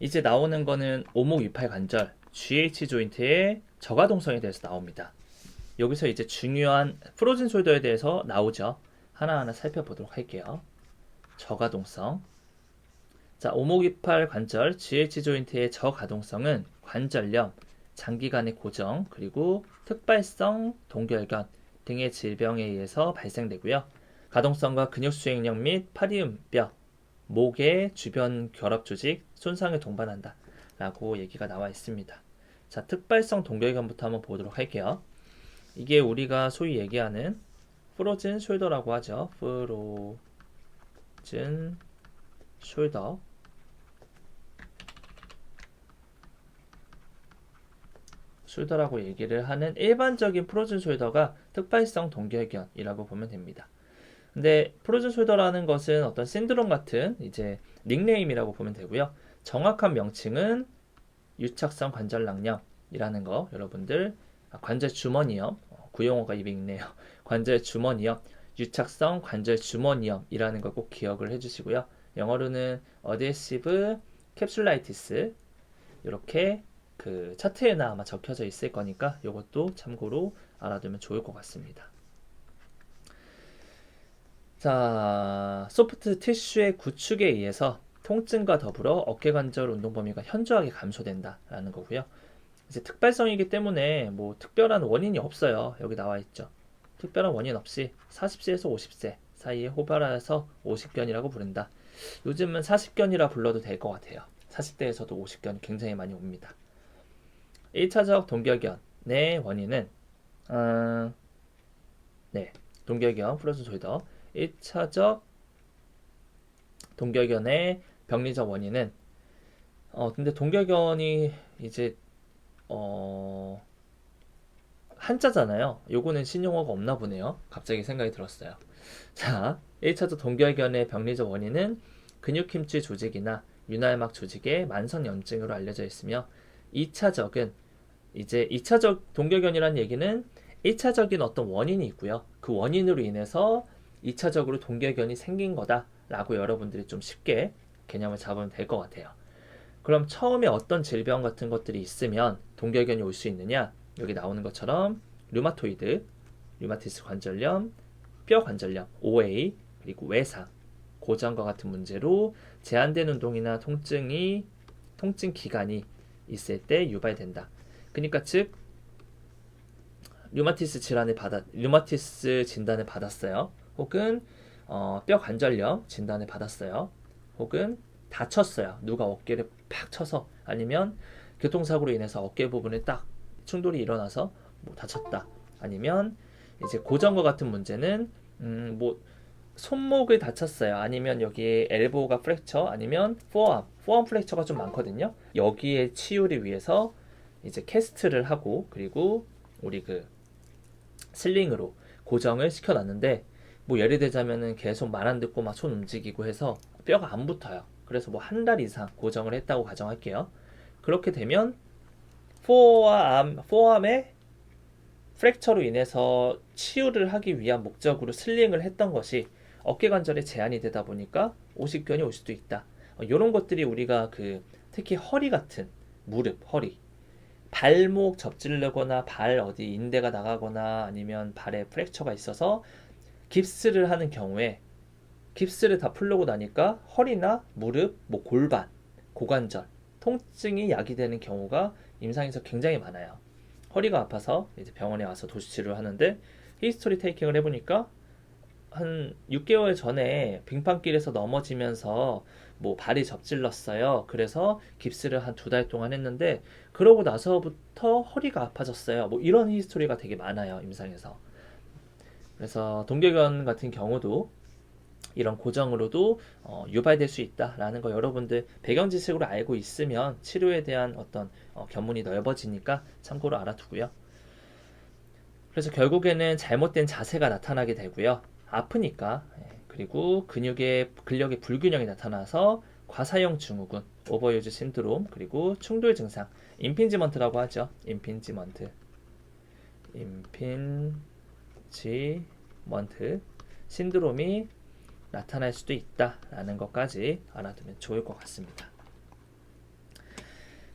이제 나오는 거는 오목 위팔 관절 GH 조인트의 저가동성에 대해서 나옵니다. 여기서 이제 중요한 프로즌 숄더에 대해서 나오죠. 하나하나 살펴보도록 할게요. 저가동성. 자, 오목이팔 관절 GH 조인트의 저가동성은 관절염, 장기간의 고정, 그리고 특발성 동결견 등의 질병에 의해서 발생되고요. 가동성과 근육 수행력 및 파리음뼈, 목의 주변 결합 조직 손상을 동반한다. 라고 얘기가 나와 있습니다. 자, 특발성 동결견부터 한번 보도록 할게요. 이게 우리가 소위 얘기하는 프로즌 숄더라고 하죠. 프로즌 숄더. 숄더라고 얘기를 하는 일반적인 프로즌 숄더가 특발성 동결견이라고 보면 됩니다. 근데 프로즌 숄더라는 것은 어떤 신드롬 같은 이제 닉네임이라고 보면 되고요. 정확한 명칭은 유착성 관절 낭염이라는 거 여러분들 아, 관절 주머니염 어, 구용어가 입에 있네요. 관절 주머니염 유착성 관절 주머니염이라는 거꼭 기억을 해주시고요. 영어로는 어데시브 캡슐라이티스 이렇게 그 차트에나 아마 적혀져 있을 거니까 이것도 참고로 알아두면 좋을 것 같습니다. 자, 소프트 티슈의 구축에 의해서 통증과 더불어 어깨 관절 운동 범위가 현저하게 감소된다라는 거고요. 이제 특발성이기 때문에 뭐 특별한 원인이 없어요. 여기 나와 있죠. 특별한 원인 없이 40세에서 50세 사이에 호발하여서 50견이라고 부른다. 요즘은 40견이라 불러도 될 것 같아요. 40대에서도 50견 굉장히 많이 옵니다. 1차적 동결견의 원인은 어, 네, 동결견 플러스 조이더 1차적 동결견의 병리적 원인은 어 근데 동결견이 이제 어 한자잖아요. 요거는 신용어가 없나 보네요. 갑자기 생각이 들었어요. 자, 1차적 동결견의 병리적 원인은 근육힘줄 조직이나 윤활막 조직의 만성염증으로 알려져 있으며 2차적은 이제 2차적 동결견이라는 얘기는 1차적인 어떤 원인이 있고요. 그 원인으로 인해서 2차적으로 동결견이 생긴 거다라고 여러분들이 좀 쉽게 개념을 잡으면 될 것 같아요. 그럼 처음에 어떤 질병 같은 것들이 있으면 동결견이 올 수 있느냐? 여기 나오는 것처럼 류마토이드, 류마티스 관절염, 뼈 관절염, OA, 그리고 외상, 고장과 같은 문제로 제한된 운동이나 통증이 통증 기간이 있을 때 유발된다. 그러니까 즉 류마티스 질환을 받았 류마티스 진단을 받았어요. 혹은 어, 뼈 관절염 진단을 받았어요. 혹은 다쳤어요. 누가 어깨를 팍 쳐서 아니면 교통사고로 인해서 어깨 부분에 딱 충돌이 일어나서 뭐 다쳤다. 아니면 이제 고정과 같은 문제는 음, 뭐 손목을 다쳤어요. 아니면 여기에 엘보가 프랙처 아니면 포암, 포암 프랙처가 좀 많거든요. 여기에 치유를 위해서 이제 캐스트를 하고 그리고 우리 그 슬링으로 고정을 시켜놨는데 뭐 예를 들자면은 계속 말 안 듣고 막 손 움직이고 해서 뼈가 안 붙어요. 그래서 뭐 한 달 이상 고정을 했다고 가정할게요. 그렇게 되면 포암, 포암의 프랙처로 인해서 치유를 하기 위한 목적으로 슬링을 했던 것이 어깨 관절에 제한이 되다 보니까 오십견이 올 수도 있다. 이런 것들이 우리가 그 특히 허리 같은 무릎, 허리, 발목 접질르거나 발 어디 인대가 나가거나 아니면 발에 프랙처가 있어서 깁스를 하는 경우에 깁스를 다 풀려고 나니까 허리나 무릎, 뭐 골반, 고관절 통증이 야기되는 경우가 임상에서 굉장히 많아요. 허리가 아파서 이제 병원에 와서 도시 치료를 하는데 히스토리 테이킹을 해보니까 한 6개월 전에 빙판길에서 넘어지면서 뭐 발이 접질렀어요. 그래서 깁스를 한 두 달 동안 했는데 그러고 나서부터 허리가 아파졌어요. 뭐 이런 히스토리가 되게 많아요. 임상에서. 그래서 동결견 같은 경우도 이런 고정으로도 어, 유발될 수 있다라는 거 여러분들 배경 지식으로 알고 있으면 치료에 대한 어떤 어, 견문이 넓어지니까 참고로 알아두고요. 그래서 결국에는 잘못된 자세가 나타나게 되고요. 아프니까 예, 그리고 근육의 근력의 불균형이 나타나서 과사형 증후군, 오버유즈 신드롬, 그리고 충돌 증상, 임핀지먼트라고 하죠. 임핀지먼트. 임핀 지먼트 신드롬이 나타날 수도 있다라는 것까지 알아두면 좋을 것 같습니다.